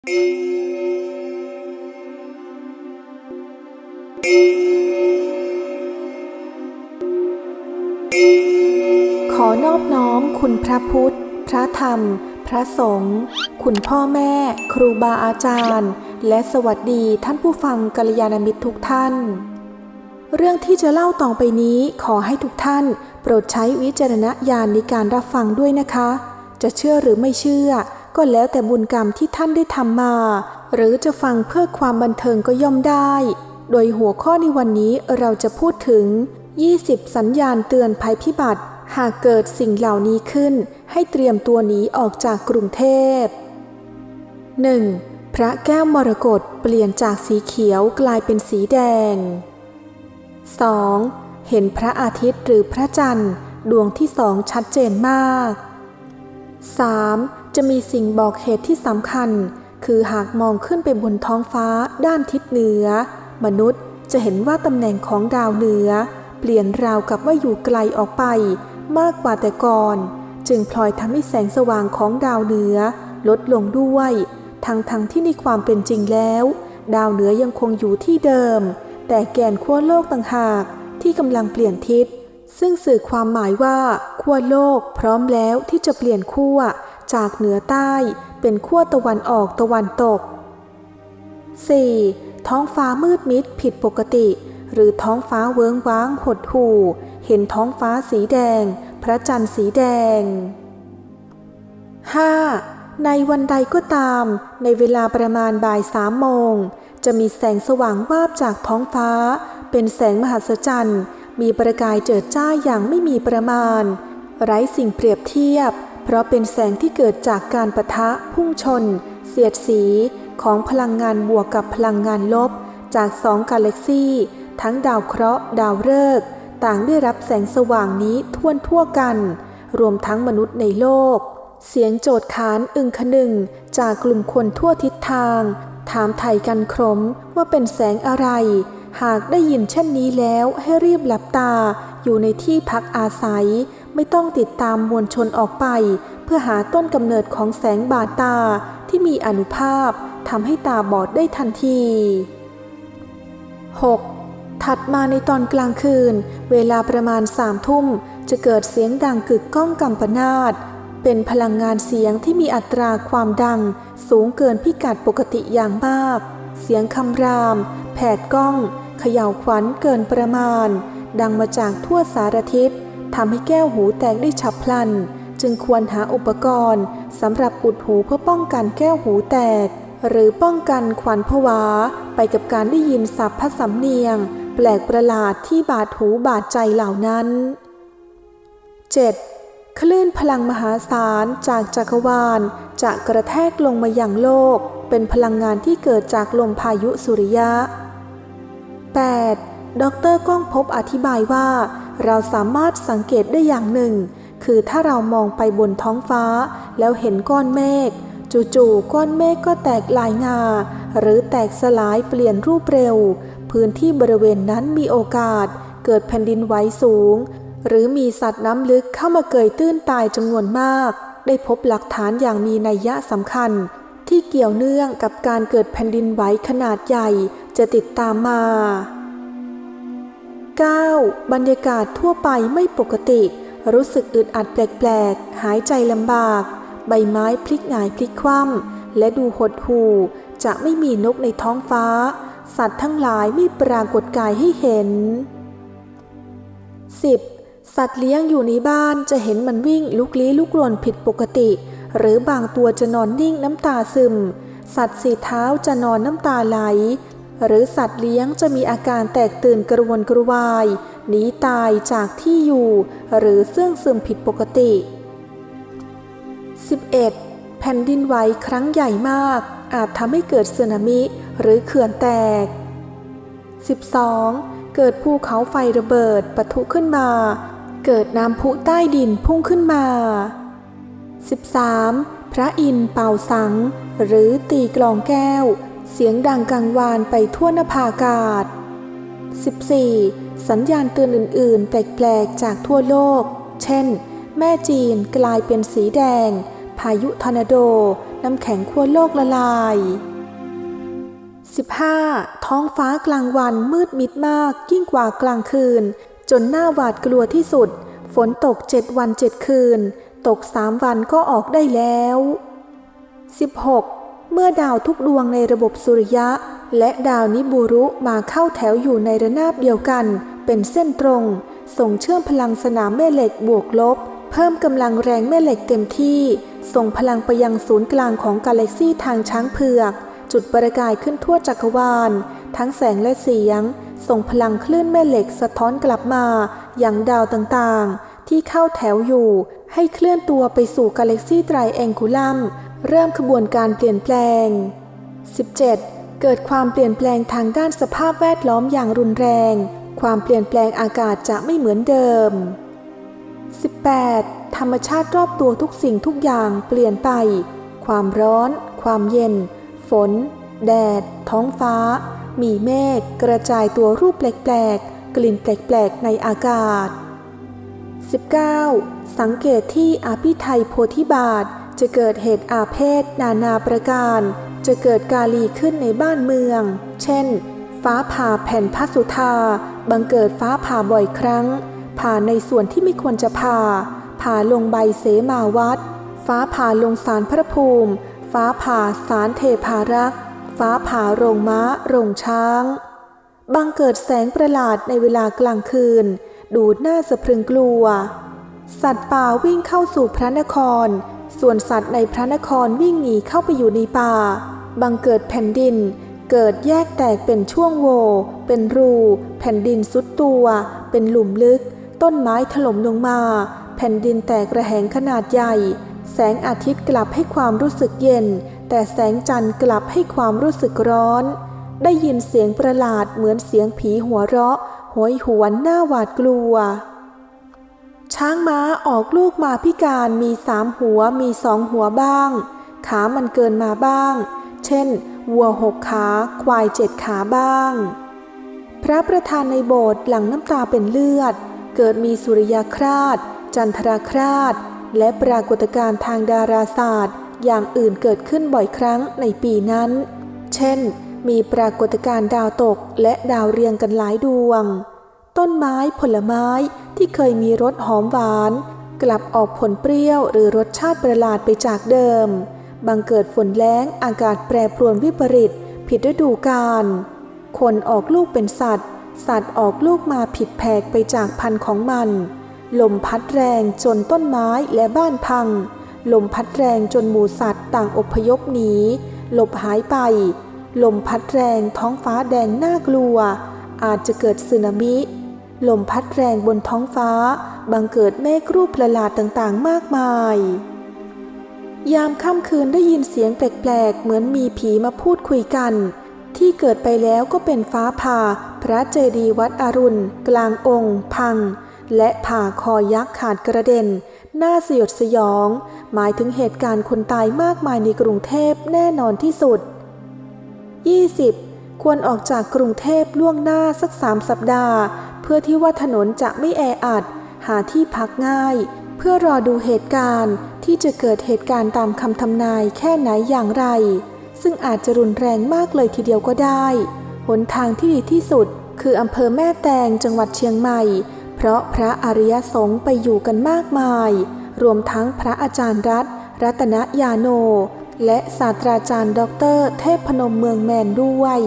ขอนอบน้อมคุณพระพุทธ พระธรรม พระสงฆ์ คุณพ่อแม่ ครูบาอาจารย์ และสวัสดีท่านผู้ฟังกัลยาณมิตรทุกท่าน เรื่องที่จะเล่าต่อไปนี้ขอให้ทุกท่าน โปรดใช้วิจารณญาณในการรับฟังด้วยนะคะ จะเชื่อหรือไม่เชื่อ ก็แล้วแต่บุญกรรมที่ท่านได้ทำมา หรือจะฟังเพื่อความบันเทิงก็ย่อมได้ โดยหัวข้อในวันนี้เราจะพูดถึง 20 สัญญาณเตือนภัยพิบัติ หากเกิดสิ่งเหล่านี้ขึ้น ให้เตรียมตัวหนีออกจากกรุงเทพ 1. พระแก้วมรกตเปลี่ยนจากสีเขียวกลายเป็นสีแดง 2. เห็นพระอาทิตย์หรือพระจันทร์ดวงที่สองชัดเจนมาก 3. จะมีสิ่งบอกเหตุที่สำคัญ คือหากมองขึ้นไปบนท้องฟ้าด้านทิศเหนือ มนุษย์จะเห็นว่าตำแหน่งของดาวเหนือ เปลี่ยนราวกับว่าอยู่ไกลออกไป มากกว่าแต่ก่อน จึงพลอยทำให้แสงสว่างของดาวเหนือ ลดลงด้วย ทั้งทั้งที่ในความเป็นจริงแล้ว ดาวเหนือยังคงอยู่ที่เดิม แต่แกนขั้วโลกต่างหากที่กำลังเปลี่ยนทิศซึ่งสื่อความหมายว่าขั้วโลกพร้อมแล้วที่จะเปลี่ยนขั้ว จากเหนือใต้เป็นขั้วตะวันออกตะวันตก 4. ท้องฟ้ามืดมิดผิดปกติ หรือท้องฟ้าเวิ้งว้างหดหู่ เห็นท้องฟ้าสีแดง พระจันทร์สีแดง 5. ในวันใดก็ตาม ในเวลาประมาณบ่ายสามโมง จะมีแสงสว่างวาบจากท้องฟ้า เป็นแสงมหัศจรรย์ มีประกายเจิดจ้าอย่างไม่มีประมาณ ไร้สิ่งเปรียบเทียบ เพราะเป็นแสงที่เกิดจากการประทะพุ่งชน เสียดสีของพลังงานบวกกับพลังงานลบ จากสองกาแล็กซี่ ทั้งดาวเคราะห์ ดาวฤกษ์ต่างได้รับแสงสว่างนี้ท่วนทั่วกัน รวมทั้งมนุษย์ในโลก เสียงโจดขานอึงคนึงจากกลุ่มคนทั่วทิศทาง ถามไถ่กันครมว่าเป็นแสงอะไร หากได้ยินเช่นนี้แล้วให้รีบหลับตาอยู่ในที่พักอาศัย ไม่ต้องติดตามมวลชนออกไป เพื่อหาต้นกำเนิดของแสงบาดตาที่มีอนุภาพทำให้ตาบอดได้ทันที 6. ถัดมาในตอนกลางคืน เวลาประมาณสามทุ่ม จะเกิดเสียงดังกึกก้องกำปนาตเป็นพลังงานเสียงที่มีอัตราความดัง สูงเกินพิกัดปกติอย่างมาก เสียงคำราม แผดก้อง เขย่าวขวัญเกินประมาณ ดังมาจากทั่วสารทิศ ทำให้แก้วหูแตกได้ฉับพลัน จึงควรหาอุปกรณ์สำหรับอุดหูเพื่อป้องกันแก้วหูแตก หรือป้องกันขวัญผวา ไปกับการได้ยินศัพท์พระสำเนียง แปลกประหลาดที่บาดหูบาดใจเหล่านั้น 7. คลื่นพลังมหาศาลจากจักรวาลจะกระแทกลงมาอย่างโลก เป็นพลังงานที่เกิดจากลมพายุสุริยะ 8. ดรก้องพบอธิบายว่า เราสามารถสังเกตได้อย่างหนึ่ง คือถ้าเรามองไปบนท้องฟ้า แล้วเห็นก้อนเมฆจู่ๆก้อนเมฆก็แตกลายงา หรือแตกสลายเปลี่ยนรูปเร็ว พื้นที่บริเวณนั้นมีโอกาส เกิดแผ่นดินไหวสูง หรือมีสัตว์น้ำลึกเข้ามาเกยตื้นตายจำนวนมาก ได้พบหลักฐานอย่างมีนัยยะสำคัญ ที่เกี่ยวเนื่องกับการเกิดแผ่นดินไหวขนาดใหญ่จะติดตามมา 9. บรรยากาศทั่วไปไม่ปกติ รู้สึกอึดอัดแปลกๆ หายใจลำบาก ใบไม้พลิกหงายพลิกคว่ำและดูหดหู่ จะไม่มีนกในท้องฟ้า สัตว์ทั้งหลายไม่ปรากฏกายให้เห็น 10. สัตว์เลี้ยงอยู่ในบ้านจะเห็นมันวิ่งลุกลี้ลุกลนผิดปกติ หรือบางตัวจะนอนนิ่งน้ำตาซึม สัตว์สีเท้าจะนอนน้ำตาไหล หรือสัตว์เลี้ยงจะมีอาการแตกตื่นกระวนกระวาย หนีตายจากที่อยู่ หรือเสื่องซึมผิดปกติ 11. แผ่นดินไหวครั้งใหญ่มาก อาจทำให้เกิดสึนามิ หรือเขื่อนแตก 12. เกิดภูเขาไฟระเบิดปะทุขึ้นมา เกิดน้ำพุใต้ดินพุ่งขึ้นมา 13. พระอินทร์เป่าสัง หรือตีกลองแก้ว เสียงดังกังวานไปทั่วนภาอากาศ 14. สัญญาณเตือนอื่น ๆ แปลก ๆ จากทั่วโลก เช่น แม่จีนกลายเป็นสีแดง พายุทอร์นาโด น้ำแข็งขั้วโลกละลาย 15. ท้องฟ้ากลางวันมืดมิดมากยิ่งกว่ากลางคืน จนหน้าหวาดกลัวที่สุด ฝนตกเจ็ดวันเจ็ดคืน ตกสามวันก็ออกได้แล้ว 16. เมื่อดาวทุกดวงในระบบสุริยะ และดาวนิบูรุมาเข้าแถวอยู่ในระนาบเดียวกัน เป็นเส้นตรง ส่งเชื่อมพลังสนามแม่เหล็กบวกลบ เพิ่มกำลังแรงแม่เหล็กเต็มที่ ส่งพลังไปยังศูนย์กลางของกาแล็กซี่ทางช้างเผือก จุดประกายขึ้นทั่วจักรวาล ทั้งแสงและเสียง ส่งพลังคลื่นแม่เหล็กสะท้อนกลับมาอย่างดาวต่างๆ ที่เข้าแถวอยู่ ให้เคลื่อนตัวไปสู่กาแล็กซี่ไตรแองคูลัม เริ่มขบวนการเปลี่ยนแปลง 17. เกิดความเปลี่ยนแปลงทางด้านสภาพแวดล้อมอย่างรุนแรง ความเปลี่ยนแปลงอากาศจะไม่เหมือนเดิม 18. ธรรมชาติรอบตัวทุกสิ่งทุกอย่างเปลี่ยนไป ความร้อน ความเย็น ฝน แดด ท้องฟ้า มีเมฆกระจายตัวรูปแปลกๆ กลิ่นแปลกๆ ในอากาศ 19. สังเกตที่อภิไทยโพธิบาท จะเกิดเหตุอาเพศนานาประการ จะเกิดกาลีขึ้นในบ้านเมือง เช่น ฟ้าผ่าแผ่นพระสุธา บังเกิดฟ้าผ่าบ่อยครั้ง ผ่าในส่วนที่ไม่ควรจะผ่า ผ่าลงใบเสมาวัด ฟ้าผ่าลงสารพระภูมิ ฟ้าผ่าสารเทพารักษ์ฟ้าผ่าโรงม้า โรงช้าง บังเกิดแสงประหลาดในเวลากลางคืน ดูดหน้าสะพรึงกลัว สัตว์ป่าวิ่งเข้าสู่พระนคร ส่วนสัตว์ในพระนครวิ่งหนีเข้าไปอยู่ในป่า บังเกิดแผ่นดิน เกิดแยกแตกเป็นช่วงโว่เป็นรู แผ่นดินสุดตัว เป็นหลุมลึก ต้นไม้ถล่มลงมา แผ่นดินแตกระแหงขนาดใหญ่ แสงอาทิตย์กลับให้ความรู้สึกเย็น แต่แสงจันทร์กลับให้ความรู้สึกร้อน ได้ยินเสียงประหลาดเหมือนเสียงผีหัวเราะโหยหวนหน้าหวาดกลัว ช้างม้าออกลูกมาพิการมีสามหัวมีสองหัวบ้าง ขามันเกินมาบ้าง เช่น วัวหกขาควายเจ็ดขาบ้าง พระประธานในโบสถ์หลังน้ำตาเป็นเลือด เกิดมีสุริยคราช จันทราคราช และปรากฏการณ์ทางดาราศาสตร์ อย่างอื่นเกิดขึ้นบ่อยครั้งในปีนั้น เช่น มีปรากฏการณ์ดาวตกและดาวเรียงกันหลายดวง ต้นไม้ผลไม้ที่เคยมีรสหอมหวาน กลับออกผลเปรี้ยวหรือรสชาติประหลาดไปจากเดิม บังเกิดฝนแล้งอากาศแปรปรวนวิปริต ผิดฤดูกาลคนออกลูกเป็นสัตว์ สัตว์ออกลูกมาผิดแผกไปจากพันธุ์ของมัน ลมพัดแรงจนต้นไม้และบ้านพัง ลมพัดแรงจนหมูสัตว์ต่างอพยพหนีหลบหายไป ลมพัดแรงท้องฟ้าแดงน่ากลัว อาจจะเกิดสึนามิ ลมพัดแรงบนท้องฟ้า บังเกิดเมฆรูปประหลาดต่างๆ มากมาย ยามค่ำคืนได้ยินเสียงแปลกๆ เหมือนมีผีมาพูดคุยกัน ที่เกิดไปแล้วก็เป็นฟ้าผ่า พระเจดีย์วัดอรุณ กลางองค์ พัง และผ่าคอยักษ์ขาดกระเด็น น่าสยดสยอง หมายถึงเหตุการณ์คนตายมากมายในกรุงเทพแน่นอนที่สุด 20. ควรออกจากกรุงเทพล่วงหน้าสักสามสัปดาห์ พื่อที่ว่าถนนจะไม่แออัด หาที่พักง่าย เพื่อรอดูเหตุการณ์ที่จะเกิดเหตุการณ์ตามคำทำนายแค่ไหนอย่างไร ซึ่งอาจจะรุนแรงมากเลยทีเดียวก็ได้หนทางที่ดีที่สุด คืออำเภอแม่แตงจังหวัดเชียงใหม่ เพราะพระอริยสงฆ์ไปอยู่กันมากมาย รวมทั้งพระอาจารย์รัตน์รัตนยาโน และศาสตราจารย์ด็อกเตร์เทพพนมเมืองแมนด้วย